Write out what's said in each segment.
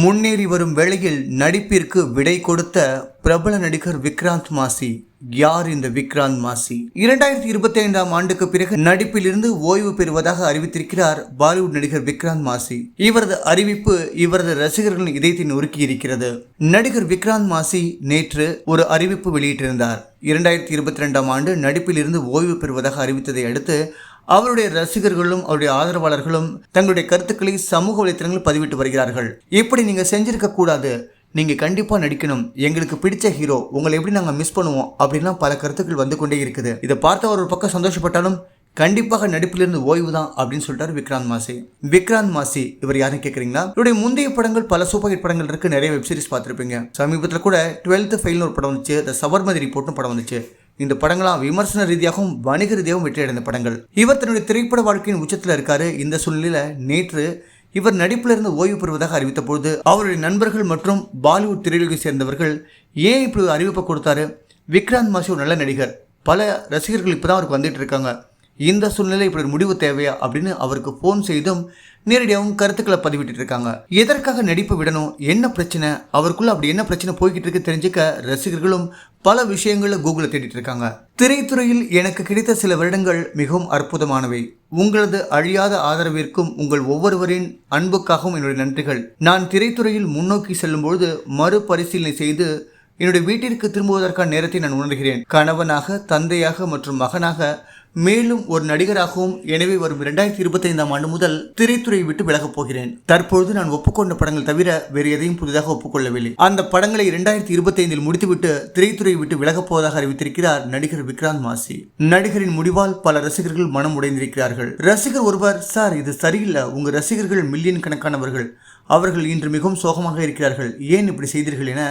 முன்னேறி வரும் வேளையில் நடிப்பிற்கு விடை கொடுத்த பிரபல நடிகர் விக்ராந்த் மாசி. யார் இந்த விக்ராந்த் மாசி? இரண்டாயிரத்தி இருபத்தி ஐந்தாம் ஆண்டுக்கு பிறகு நடிப்பிலிருந்து ஓய்வு பெறுவதாக அறிவித்திருக்கிறார் பாலிவுட் நடிகர் விக்ராந்த் மாசி. இவரது அறிவிப்பு இவரது ரசிகர்களின் இதயத்தின் உருக்கி இருக்கிறது. நடிகர் விக்ராந்த் மாசி நேற்று ஒரு அறிவிப்பு வெளியிட்டிருந்தார். இரண்டாயிரத்தி இருபத்தி ரெண்டாம் ஆண்டு நடிப்பிலிருந்து ஓய்வு பெறுவதாக அறிவித்ததை அடுத்து அவருடைய ரசிகர்களும் அவருடைய ஆதரவாளர்களும் தங்களுடைய கருத்துக்களை சமூக வலைத்தளங்களில் பதிவிட்டு வருகிறார்கள். இப்படி நீங்க செஞ்சிருக்க கூடாது. நீங்க கண்டிப்பா நடிக்கணும். எங்களுக்கு பிடிச்ச ஹீரோ. உங்களை எப்படி நாங்க மிஸ் பண்ணுவோம்? அப்படின்லாம் பல கருத்துக்கள் வந்து கொண்டே இருக்குது. இதை பார்த்தவர் ஒரு பக்கம் சந்தோஷப்பட்டாலும் கண்டிப்பாக நடிப்பிலிருந்து ஓய்வு தான் அப்படின்னு சொல்லிட்டாரு விக்ராந்த் மாசி. விக்ராந்த் மாசி இவர் யாரும் கேட்குறீங்களா இவருடைய முந்தைய படங்கள் பல சூப்பர் ஹிட் படங்கள் இருக்கு. நிறைய வெப்சீரிஸ் பார்த்துருப்பீங்க. சமீபத்தில் கூட டுவெல்த் ஃபெயில்னு ஒரு படம் வந்துச்சு. த சபர்மதி ரிப்போர்ட்னு படம் வந்துச்சு. இந்த படங்களாம் விமர்சன ரீதியாகவும் வணிக ரீதியாகவும் வெற்றியடைந்த படங்கள். இவர் தன்னுடைய திரைப்பட வாழ்க்கையின் உச்சத்தில் இருக்காரு. இந்த சூழ்நிலையில நேற்று இவர் நடிப்பில் இருந்து ஓய்வு பெறுவதாக அறிவித்த பொழுது அவருடைய நண்பர்கள் மற்றும் பாலிவுட் திரையுலகை சேர்ந்தவர்கள் ஏன் இப்படி அறிவிப்பை கொடுத்தாரு? விக்ராந்த் மாசி ஒரு நல்ல நடிகர். பல ரசிகர்கள் இப்போ தான் அவருக்கு வந்துட்டு இருக்காங்க. இந்த சூழ்நிலை இப்படி ஒரு முடிவு தேவையா அப்படின்னு அவருக்கு ஃபோன் செய்தும் நேரடியாகவும் கருத்துக்களை பதிவிட்டு இருக்காங்க. எதற்காக நடிப்பு விடணும்? என்ன பிரச்சனை? அவருக்குள்ள அப்படி என்ன பிரச்சனை போய்கிட்டு இருக்கு தெரிஞ்சுக்க ரசிகர்களும் பல விஷயங்களை கூகுளில் தேடிட்டு இருக்காங்க. திரைத்துறையில் எனக்கு கிடைத்த சில வருடங்கள் மிகவும் அற்புதமானவை. உங்களது அழியாத ஆதரவிற்கும் உங்கள் ஒவ்வொருவரின் அன்புக்காகவும் என்னுடைய நன்றிகள். நான் திரைத்துறையில் முன்னோக்கி செல்லும்பொழுது மறுபரிசீலனை செய்து என்னுடைய வீட்டிற்கு திரும்புவதற்கான நேரத்தை நான் உணர்கிறேன். கணவனாக தந்தையாக மற்றும் மகனாக மேலும் ஒரு நடிகராகவும் எனவே வரும் இரண்டாயிரத்தி இருபத்தி ஐந்தாம் ஆண்டு முதல் திரைத்துறையை விட்டு விலகப் போகிறேன். தற்பொழுது நான் ஒப்புக்கொண்ட படங்கள் தவிர வேறு எதையும் புதிதாக ஒப்புக்கொள்ளவில்லை. அந்த படங்களை இரண்டாயிரத்தி இருபத்தி ஐந்தில் முடித்துவிட்டு திரைத்துறையை விட்டு விலகப் போவதாக அறிவித்திருக்கிறார் நடிகர் விக்ராந்த் மாசி. நடிகரின் முடிவால் பல ரசிகர்கள் மனம் உடைந்திருக்கிறார்கள். ரசிகர் ஒருவர் சார் இது சரியில்லை. உங்க ரசிகர்கள் மில்லியன் கணக்கானவர்கள். அவர்கள் இன்று மிகவும் சோகமாக இருக்கிறார்கள். ஏன் இப்படி செய்தீர்கள் என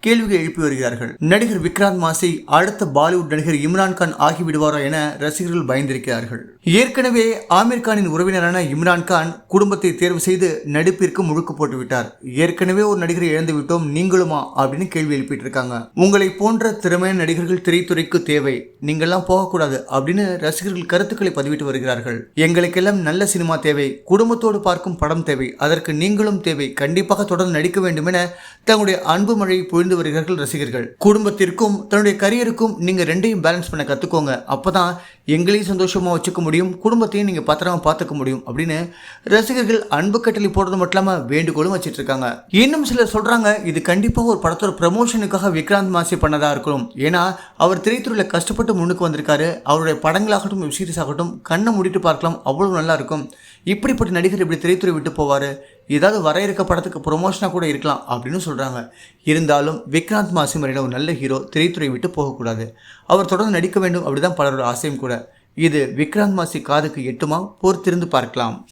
கேள்விகள் எழுப்பி வருகிறார்கள். நடிகர் விக்ராந்த் மாசி அடுத்த பாலிவுட் நடிகர் இம்ரான் கான் ஆகிவிடுவாரோ என ரசிகர்கள் பயந்திருக்கிறார்கள். ஏற்கனவே ஆமீர் கானின் உறவினரான இம்ரான் கான் குடும்பத்தை தேர்வு செய்து நடிப்பிற்கு முழுக்கு போட்டு விட்டார் ஏற்கனவே ஒரு நடிகரை இழந்து விட்டோம் நீங்களுமா? அப்படின்னு கேள்வி எழுப்பிட்டு இருக்காங்க உங்களை போன்ற திறமையான நடிகர்கள் திரைத்துறைக்கு தேவை. நீங்கள்லாம் போகக்கூடாது அப்படின்னு ரசிகர்கள் கருத்துக்களை பதிவிட்டு வருகிறார்கள். எங்களுக்கெல்லாம் நல்ல சினிமா தேவை. குடும்பத்தோடு பார்க்கும் படம் தேவை. அதற்கு நீங்களும் தேவை. கண்டிப்பாக தொடர்ந்து நடிக்க வேண்டும் என தங்களுடைய அன்பு மழை புரிந்து வருகிறார்கள் ரசிகர்கள். குடும்பத்திற்கும் தன்னுடைய கரியருக்கும் நீங்க ரெண்டையும் பேலன்ஸ் பண்ண கத்துக்கோங்க. அப்பதான் எங்களையும் சந்தோஷமா வச்சுக்க முடியும் குடும்பத்தையும் நீங்க பத்திரமா பார்த்துக்க முடியும் அப்படின்னு ரசிகர்கள் அன்பு கட்டளை போடுறது மட்டும் இல்லாம வேண்டுகோளும் வச்சிட்டு இருக்காங்க. இன்னும் சிலர் சொல்றாங்க இது கண்டிப்பா ஒரு படத்தோட ப்ரமோஷனுக்காக விக்ராந்த் மாசி பண்ணதா இருக்கணும். ஏன்னா அவர் திரைத்துறையில கஷ்டப்பட்டு முன்னுக்கு வந்திருக்காரு. அவருடைய படங்களாகட்டும் வெப் சீரிஸ் ஆகட்டும் கண்ணை மூடிட்டு பார்க்கலாம் அவ்வளவு நல்லா இருக்கும். இப்படிப்பட்ட நடிகர் இப்படி திரைத்துறை விட்டு போவாரு. ஏதாவது வர இருக்க படத்துக்கு ப்ரொமோஷனாக கூட இருக்கலாம் அப்படின்னு சொல்கிறாங்க இருந்தாலும் விக்ராந்த் மாசி மாதிரியான ஒரு நல்ல ஹீரோ திரைத்துறை விட்டு போகக்கூடாது. அவர் தொடர்ந்து நடிக்க வேண்டும் அப்படிதான் பலரோட ஆசையும் கூட. இது விக்ராந்த் மாசி காதுக்கு எட்டுமா? பொறுத்திருந்து பார்க்கலாம்.